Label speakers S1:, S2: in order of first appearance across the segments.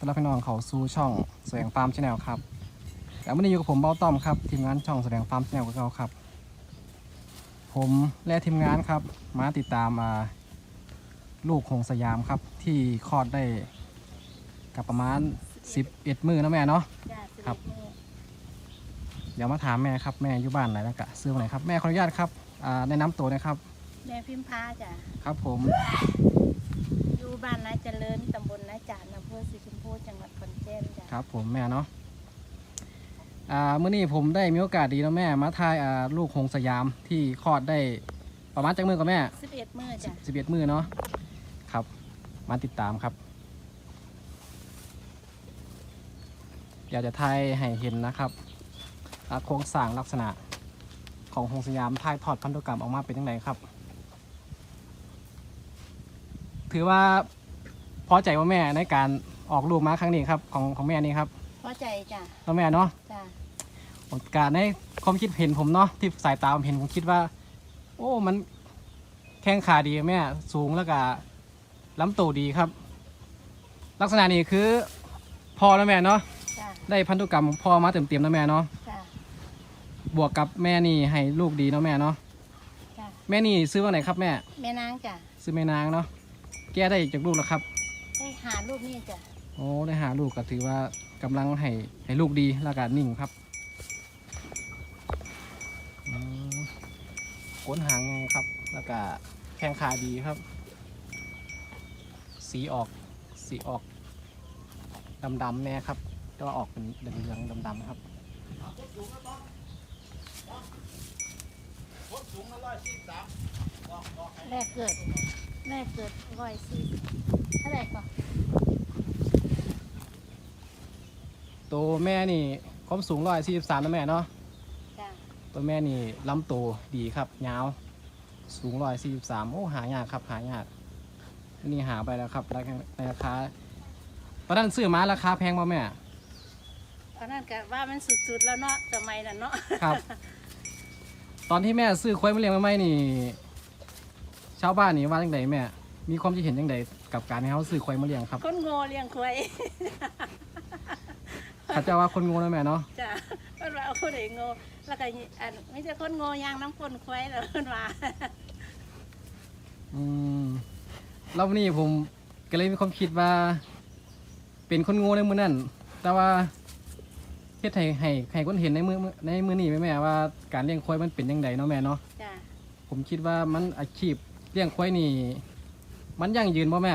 S1: ต้อนรับพี่น้องเขาสู่ช่องแสดงฟาร์มชาแนลครับแล้ววันนี้อยู่กับผมเบ้าต้อมครับทีมงานช่องแสดงฟาร์มชาแนลของเราครับ ผมและทีมงานครับมาติดตามมาลูกของสยามครับ ที่คลอดได้กับประมาณ 11 มือนะแม่เนาะ
S2: จ้ะ
S1: ครับ
S2: สิเอ็ดโมง
S1: เดี๋ยวมาถามแม่ครับแม่อยู่บ้านไหนแล้วกะซื้อวันไหนครับแม่ขออนุญาตครับอ่าแนะนำตัวนะครับ
S2: แม่พิมพาจ้ะ
S1: ครับผม
S2: อยู่ บ้านนาเจริญตำบลนาจานอำเภอสีชมพูจังหวัดขอนแก่นจ้ะ
S1: ครับผมแม่เนาะอ่าเมื่อนี้ผมได้มีโอกาสดีแล้วแม่ มาทายอ่าลูกหงสยามที่คลอดได้ประมาณจักมือกับแม่
S2: สิบเอ็ดมื้อจ้ะ
S1: สิบเอ็ดมือเนาะครับ มาติดตามครับ อยากจะทายให้เห็นนะครับอ่าโครงสร้างลักษณะของหงสยามทายทอดพันธุกรรมออกมาเป็นยังไงครับ ถือว่าพอใจว่าแม่ในการออกลูกมาครั้งนี้ครับของของแม่นี่ครับ
S2: พอใจจ้ะ
S1: แล้วแม่เนาะ
S2: จ้ะ
S1: ผมการในความคิดเห็นผมเนาะที่สายตาผมเห็นผมคิดว่า โอ้ มันแข้งขาดีแม่ สูงแล้วก็ล้ำตัวดีครับ ลักษณะนี้คือพอแล้วแม่เนาะ
S2: จ้ะ
S1: ได้พันธุกรรมพอมาเต็มๆแล้วแม่เนาะ
S2: จ้ะ
S1: บวกกับแม่นี่ให้ลูกดีเนาะแม่เนาะ
S2: จ้ะ
S1: แม่นี่ซื้อว่าไหนครับแม่
S2: แม่นางจ้ะ
S1: ซื้อแม่นางเนาะ แก้ได้จากลูกแล้วครับ
S2: ได้หาลูกนี่จ้ะ
S1: โอ้ได้หาลูกก็ถือว่ากำลังให้ให้ลูกดีแล้วก็นิ่งครับอืมก้นหางไงครับ แล้วก็แข้งขาดีครับ สีออกสีออกดำๆแน่ครับ ก็ออกเป็นเหลืองๆดำๆครับ
S2: แรกเกิด แรกเกิดร้อยสี่เท่าไหร่ก่อน
S1: ตัวแม่นี่ความสูงร้อยสี่สิบสามนะแม่เนาะ
S2: จ้ะ
S1: ตัวแม่นี่ลำตัวดีครับยาวสูงร้อยสี่สิบสามโอ้หายากครับหายากนี่หาไปแล้วครับราคาในราคาตอนนั้นซื้อมาราคาแพงป่ะแม่
S2: ตอนนั้นก็ว่ามันสุดๆแล้วเนาะสมัยนั้นเนาะ
S1: ครับ ตอนที่แม่ซื้อควายมาเลี้ยงมาไม่นี่ ชาวบ้านนี่ว่าจังไดแม่ มีความคิดเห็นจังไดกับการให้เขาซื้อควายมาเลี้ยงครับ
S2: คนโง่เลี้ยงควาย
S1: เขาเจะว่าคนโงูนะแม่เนาะ
S2: จ้ะเพิ่นว่าเอาคนไหนโง่แล้วก็อันไม่ใช่คนโง่ยางน้ำคนควายแล้วเพิ่นว่า
S1: อืมแล้ววันนี้ผมก็เลยมีความคิดว่า เป็นคนโงูในมือนั่นแต่ว่าเฮ็ดให้ให้ให้คนเห็นในมือในมือนี่แม่แม่ว่าการเลี้ยงควายมันเป็นยังไงเนาะแม่เนาะ
S2: จ้ะ
S1: ผมคิดว่ามันอาชีพ เลี้ยงควายนี่ มันยั่งยืนป่ะแม่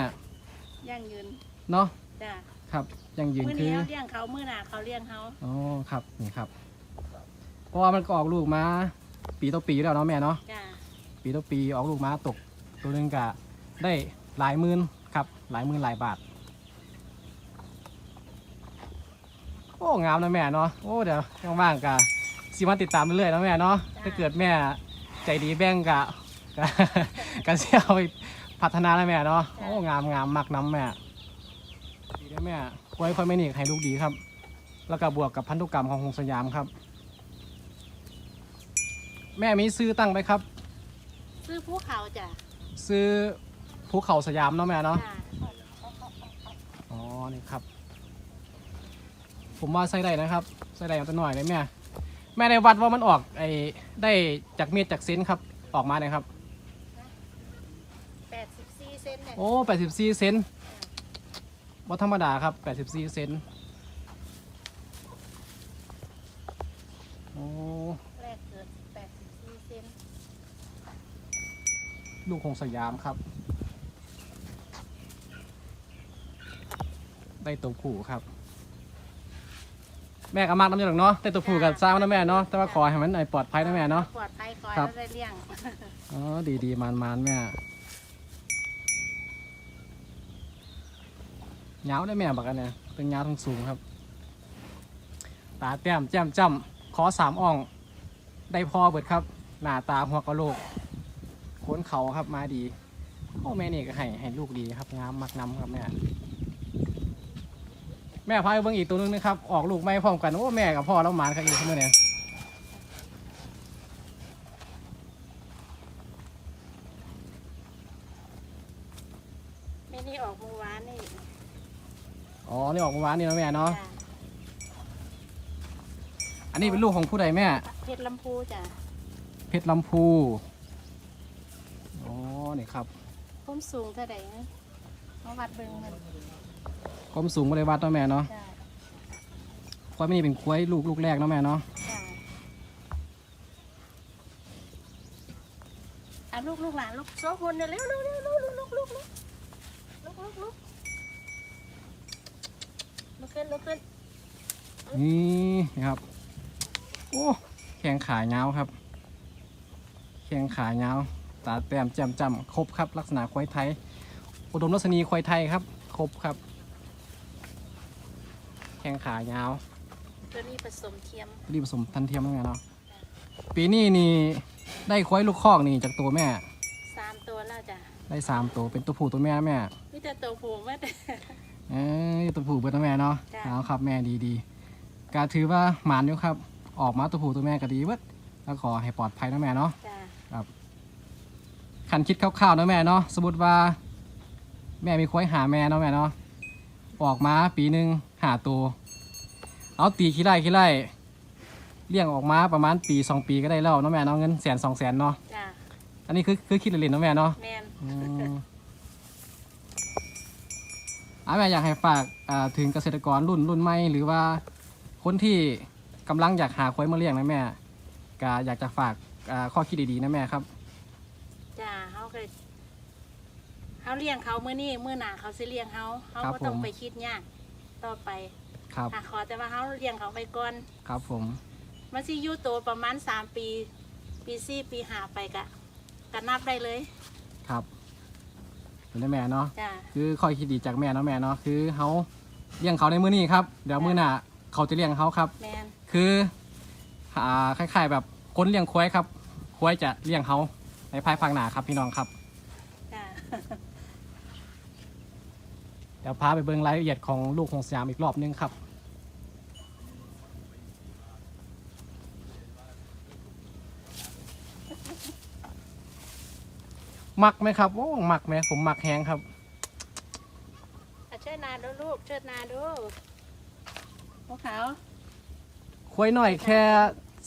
S2: ยั่งยืน
S1: เนาะ
S2: จ้ะ
S1: ครับยั่งยืน
S2: มื้อ
S1: คื
S2: นี้
S1: อ
S2: เขาเลี้ยงเขามื้อหน้าเขาเลี้ยงเขา
S1: อ๋อครับนี่ครับ เพราะว่ามันก็ออกลูกมา ปีต่อปีอยู่แล้วเนาะแม่เนาะ
S2: จ้ะ
S1: ปีต่อปีออกลูกมาตก ตัวหนึงก็ได้หลายหมื่นครับ หลายหมื่นหลายบาท โอ้งามนะแม่เนาะโอ้เดี๋ยวว่างๆกะสิมาติดตามเรื่อยๆนะแม่เนาะถ้าเกิดแม่ใจดีแบ่งกะ กะกะเสียเอาไปพัฒนาแล้วแม่เนาะโอ้งามงามมักน้ำแม่ดีนะแม่ควยควยไม่หนีให้ลูกดีครับ แล้วก็บวกกับพันธุกรรมของหงสยามครับ แม่มีซื้อตั้งไปครับ
S2: ซื้อภูเขาจ้ะ
S1: ซื้อภูเขาสยามเนาะแม่เนาะ
S2: จ้ะ
S1: อ๋อนี่ครับ ผมว่าใส่ได้นะครับใส่ได้เอาตัวหน่อยเลยแม่แม่ในวัดว่ามันออกไอ้ได้จากเมียจากเซนครับออกมาเลยครับ
S2: 84เซนเนี่ย
S1: โอ้แปดสิบสี่เซนว่าธรรมดาครับแปดสิบสี่เซนโอ้
S2: แรกเกิด84เซน
S1: ลูกของสยามครับ ได้ตัวผู้ครับ แม่ก็มากน้ำอยู่หรอกเนาะได้ตัวผู้กับซ้ำนะแม่เนาะแต่ว่าขอให้มันปลอดภัยนะแม่เนาะ
S2: ปลอดภัยคอย
S1: ครับ
S2: แล้วได้เลี้ยง
S1: อ๋อดีดีมานมานแม่ เหงาได้แม่บักอันเนี่ยตึงเหงาทั้งสูงครับ ตาแต้มแจ่มจ้ำขอสามอ่อง ได้พอเบิดครับ หน้าตาหัวกะโหลกโค้นเขาครับมาดีโอ้แม่นี่ก็ให้ให้ลูกดีครับงามมักน้ำครับแม่แม่พายเบิ่งอีกตัวนึงนะครับ ออกลูกไม่พร้อมกันโอ้แม่กับพ่อแล้วหมานครับอีกเสมอเนี่ย
S2: ไม่นี่ออกเมื่อวานนี่
S1: อ๋อ นี่ออกเมื่อวานนี่เนาะแม่เนาะ
S2: จ้ะ
S1: อันนี้เป็นลูกของผู้ใดแม่
S2: เพชรลำพูจ้ะ
S1: เพชรลำพู อ๋อ นี่ครับ
S2: ผมสูงเท่าไหร่นะมาวัดเบิ่งมัน
S1: ความสูงบริวัดเนาะแม่เนาะ
S2: จ้ะ
S1: ควายไม่นี่เป็นควายลูกลูกแรกเนาะแม่เนาะ
S2: จ้ะอะลูกลูกหลานลูกโซ่คนเดี๋ยวเร็วเร็วเร็วเร็วลูกลูกลูกลูกลูกลูกลูก ลุกขึ้นลุกขึ้น
S1: นี่นะครับ โอ้แข้งขาเงาวครับ แข้งขาเงาวตาแต้มแจ่มจำครบครับ ลักษณะควายไทย อุดมลักษณีควายไทยครับ ครบครับ แข้งขาเงาว
S2: ตัวนี้ผสมเทียม
S1: รีบผสมทันเทียมแล้วไงเนาะปีนี้นี่ได้ควายลูกคอกนี่จากตัวแม่
S2: สามตัวแล้วจ้ะ
S1: ได้สามตัวเป็นตัวผู้ตัวแม่แม่
S2: มีแต่ตัวผูแม่แต่
S1: เอ้ยตัวผู้เป็นตัวแม่เนาะ
S2: จ้ะ
S1: เอาครับแม่ดีดีๆการถือว่าหมานอยู่ครับ ออกมาตัวผู้ตัวแม่ก็ดีเว้ยแล้วขอให้ปลอดภัยนะแม่เนาะ
S2: จ้ะ
S1: คันคิดคร่าวๆนะแม่เนาะสมมติว่า แม่มีควายหาแม่เนาะแม่เนาะออกมาปีหนึ่งหาตัวเอาตีขี้ไร่ขี้ไร่เลี้ยงออกมาประมาณปีสองปีก็ได้แล้วเนาะแม่เนาะเงินแสนสองแสนเนาะ
S2: จ้ะ
S1: อันนี้คือคือคิดเล่นๆเนาะแม่เนาะ
S2: แมน
S1: อืม อะแม่อยากให้ฝากอ่าถึงเกษตรกรรุ่นรุ่นใหม่หรือว่าคนที่กำลังอยากหาควายมาเลี้ยงนะแม่ก็อยากจะฝากอ่าข้อคิดดีๆนะแม่ครับ
S2: จ้ะเขาเคยเขาเลี้ยงเขาเมื่อนี้เมื่อหนาเขาสิเลี้ยงเขาเขา
S1: ครับ
S2: ก็ต้อง
S1: ผม
S2: ไปคิดยากต่อไป
S1: ครับ
S2: หาขอแต่ว่าเขาเลี้ยงเขาไปก่อน
S1: ครับผม
S2: มันสิอยู่โตประมาณสามปี ปีสี่ปีหาไปกะกะนับได้เลย
S1: ครับ เป็นได้แม่เนาะ
S2: จ้ะ
S1: คือข้อคิดดีจากแม่เนาะแม่เนาะคือเขาเลี้ยงเขาในมื้อนี้ครับเดี๋ยวมื้อหน้าเขาจะเลี้ยงเขาครับ
S2: แมน
S1: คืออ่าคล้ายๆ แบบคนเลี้ยงควายครับควายจะเลี้ยงเขาในภายภาคหน้าครับพี่น้องครับ
S2: จ้ะ
S1: เดี๋ยวพาไปเบิ่งรายละเอียดของลูกของสยามอีกรอบนึงครับ มักไหมครับโอ้มักไหมผมมักแฮงครับ
S2: อะเชิดนาดูลูกเชิดนาดูพวกเขา
S1: ควายน้อยแค่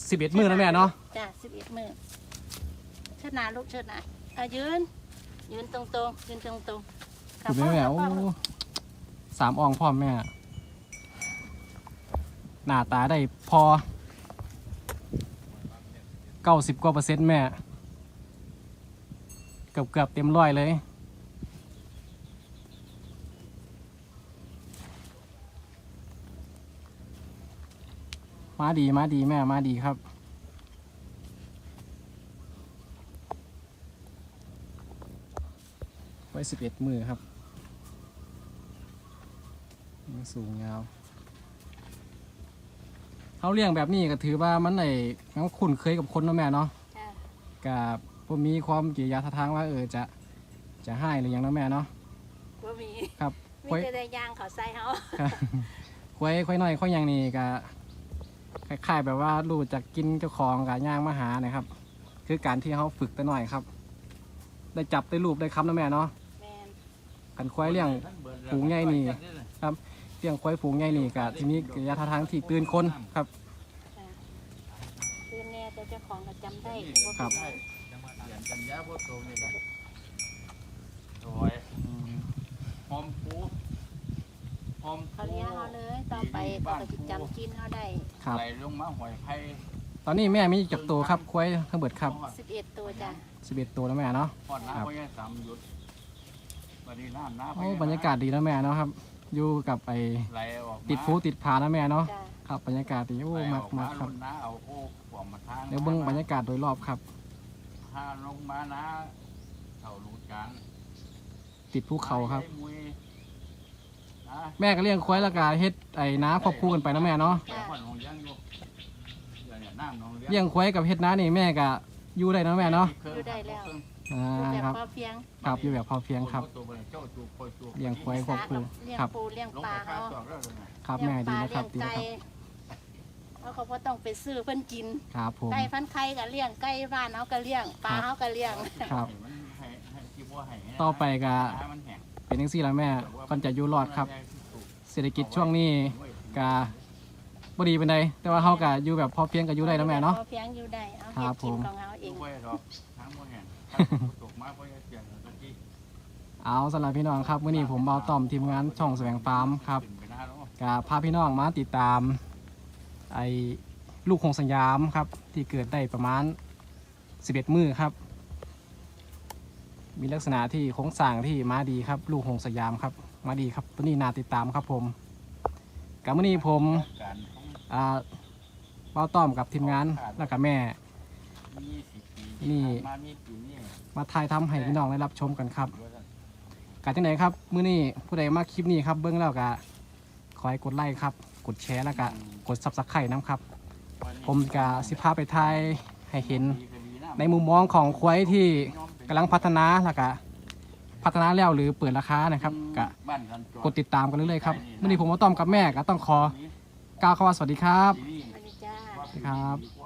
S1: สิบเอ็ดมือนะแม่เนาะ
S2: จ้ะสิบเอ็ดมือเชิดนาลูกเชิดนาอะยืน ยืนตรงตรงๆยืนตรงตรงๆ
S1: ถูกไหมแม่โอ้สามอองพ่อมแม่ หน้าตาได้พอเก้าสิบกว่าเปอร์เซ็นต์แม่เกือบเกือบๆเต็มร้อยเลยมาดีมาดีแม่มาดีครับ ไว้สิบเอ็ดมือครับสูงยาวเขาเลี้ยงแบบนี้ก็ถือว่ามันไอ้เขาคุ้นเคยกับคนเนาะแม่เนาะ
S2: จ้ะ
S1: กับ ผมมีความกิริยาท่าทางว่าเออจะจะให้หรือยังเนาะแม่เนาะ
S2: ว่ามี
S1: ครับ
S2: มี
S1: ไว้
S2: แต่ได้ยางเขาใส่เขา
S1: ควายควายน้อยควายหยังนี่ก็คล้ายๆแบบว่ารู้จักกินเจ้าของกับย่างมาหานะครับ คือการที่เขาฝึกแต่น้อยครับ ได้จับได้รูปได้คำเนาะแม่เนาะ
S2: แมน
S1: กันควายเลี้ยง ฝูงใหญ่นี่ เลี้ยงควายฝูงใหญ่นี่ก็ที่มีกิริยาท่าทางที่ตื่นคนครับ
S2: จ้ะคือแน่แต่เจ้าของก็จำได้
S1: ครับ
S3: ใช่ยังมาเขียนกันยาพวกตัวนี่กันโอ้ยหอมปูหอม
S2: เขาเลี้ยงเขาเลยต่อไปเขาก็จะจำกินเขาได้
S1: ครับ
S3: ไหลลงมาหอยไผ่
S1: ตอนนี้แม่มีจักตัวครับควายทั้งเบิดครับ
S2: 11 ตัวจ้ะ
S1: 11ตัวแล้วแม่เนาะ
S3: พอดน้ำ
S1: ครับ
S3: ไว้ให้สามหยุดวันนี้น้ำน้ำ
S1: โอ้บรรยากาศดีแล้วแม่เนาะครับ อยู่กับไอ้
S3: ไหลออกมา
S1: ติดฟูติดผานะแม่เนาะ
S2: จ้ะ
S1: ครับบรรยากาศดีโอ้
S3: ไหล
S1: มา
S3: อกอก
S1: มา
S3: มา
S1: ครับ
S3: ลุ่นน้าเอาโค้กขวางมาทาง
S1: เดี๋ยวเบิ้งบรรยากาศโดยรอบครับ
S3: ถ้าลงมานะ เขาลูกกลาง
S1: ติดภูเขาครับ
S3: ไอ้มุยนะ
S1: แม่ก็เลี้ยงควายและกาเฮ็ดไอ้น้าควบคู่กันไปนะแม่เนาะ
S3: เดี๋ยวพ่อหนองยังอยู่เดี๋ยวเนี่ยน้ำหนอง
S1: เลี้ยงควายกับเฮ็ดน้านี่แม่ก็อยู่ได้เนาะแม่เนาะ
S2: อยู่ได้แล้ว
S1: อ่า
S2: อยู่แบบ
S1: ครับ
S2: พอเพียง
S1: ครับอยู่แบบพอเพียงครับเลี้ยงควายควบคู่
S2: เลี้ยง
S1: ครับ
S2: ปูเลี้ยงปลาเขา
S1: ครับแม่ดี
S2: เลี้ยง
S1: นะครับ
S2: ปลา
S1: ดี
S2: เลี้ยง
S1: นะ
S2: ไก่
S1: ครับ
S2: แล้ว เขาก็ต้องไปซื้อเพิ่นกิน
S1: ครับผม
S2: ไก่พันไข่ก็เลี้ยงไก่บ้านเขาก็เลี้ยงปลาเขาก็เลี้ยง
S1: ครับ
S3: มันให้ให้ที่บ่ให้
S1: ต่อไปก็
S3: ให้มันแห้ง
S1: เป็นจังซี่ละแม่ก่อนจะอยู่รอดครับ เศรษฐกิจช่วงนี้กะบ่ดีเป็นไดแต่ว่าเฮากะอยู่แบบพอเพียงกับอยู่ได้นะแม่เนาะ
S2: พอเพียงอยู่ได้เอา
S1: ครั
S2: เฮ็
S1: บ
S2: ดกิน
S1: ผม
S2: ของเราเอง
S3: ไม่หรอกทั้งหมดแห่งถ้าฝนตกมาเพราะจะเปลี่ยนตะกี้
S1: เอาสำหรับพี่น้องครับมื้อนี้ผมเบาต่อมทีมงานช่องแสวงฟาร์มครับ
S3: ขึ้นไปหน้าแล้ว
S1: กะพาพี่น้องมาติดตาม ไอ้ลูกของสยามครับ ที่เกิดได้ประมาณ 11 มือครับ มีลักษณะที่โครงสร้างที่มาดีครับ ลูกหงสยามครับมาดีครับตัวนี้นาติดตามครับผมกับมื้อนี้ผม
S3: อ่า
S1: เป้าต้อมกับทีมงานแล้วก็แม่นี่
S3: มา
S1: ถ่ายทำให้พี่น้องได้รับชมกันครับ
S3: กัน
S1: การจังไหนครับ มื้อนี้ผู้ใดมาคลิปนี้ครับเบิ้องแล้วก็ขอให้กดไลค์ครับ กดแชร์แล้วก็กดซับสไครต์น้ำครับ ผมกะสิพาไปถ่ายให้เห็น
S3: ดีก็ดีะ
S1: ในมุมมองของควายที่กำลังพัฒนาแล้วก็พัฒนาแล้วหรือเปิดราคานะครับก็
S3: บ้านกันจอ
S1: กดติดตามกันเรื่อยๆครับมื้อนี้ผมมาต้อมกับแม่ก็ต้องขอกล่าวคำว่าสวัสดีครับ
S3: ที่นี่
S2: สวัสดีจ้า
S1: สวัสดีครับ